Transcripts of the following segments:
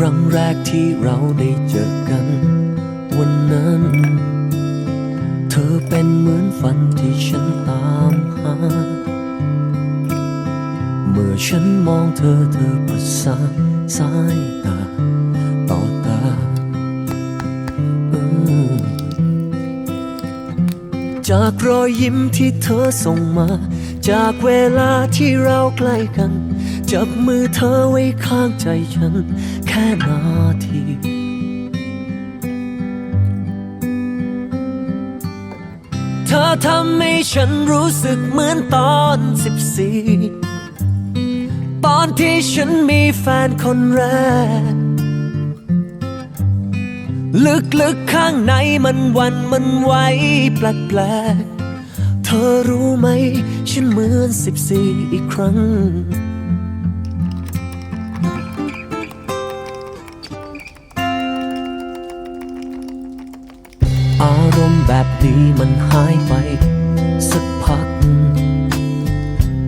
ครั้งแรกที่เราได้เจอกัน วันนั้น เธอเป็นเหมือนฝันที่ฉันตามหา เมื่อฉันมองเธอเธอประสานสายตาต่อตาจากรอยยิ้มที่เธอส่งมา จากเวลาที่เราใกล้กัน จับมือเธอไว้ข้างใจฉัน แค่นาทีเธอทำให้ฉันรู้สึกเหมือนตอนสิบสี่ตอนที่ฉันมีแฟนคนแรก ลึกๆข้างในมันวันมันไหวแปลกๆเธอรู้ไหม ฉันเหมือนสิบสี่อีกครั้ง รมณ์แบบนี้มันหายไป สักพัก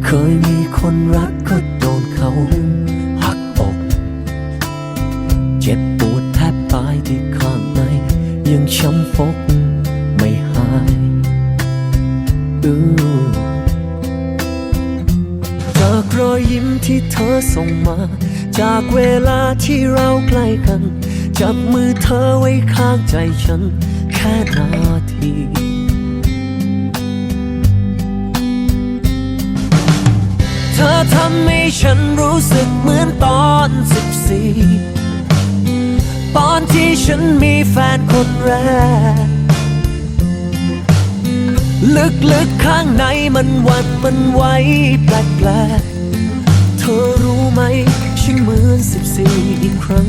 เคยมีคนรักก็โดนเขาหักอก เจ็บปวดแทบตายที่ข้างใน ยังช้ำฟกไม่หายอือจากรอยยิ้มที่เธอส่งมา จากเวลาที่เราใกล้กัน จับมือเธอไว้ข้างใจฉัน ค่นาทีเธอทำให้ฉันรู้สึกเหมือนตอนสิบสี่ตอนที่ฉันมีแฟนคนแรก ลึกๆข้างในมันหวันมันไหวแปลกๆเธอรู้ไหมฉันเหมือนสิบสี่อีกครั้ง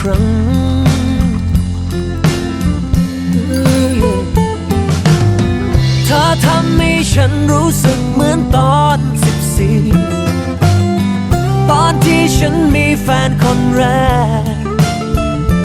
ครั้งเธอทำให้ฉันรู้สึกเหมือนตอนสิบสี่ตอนที่ฉันมีแฟนคนแรก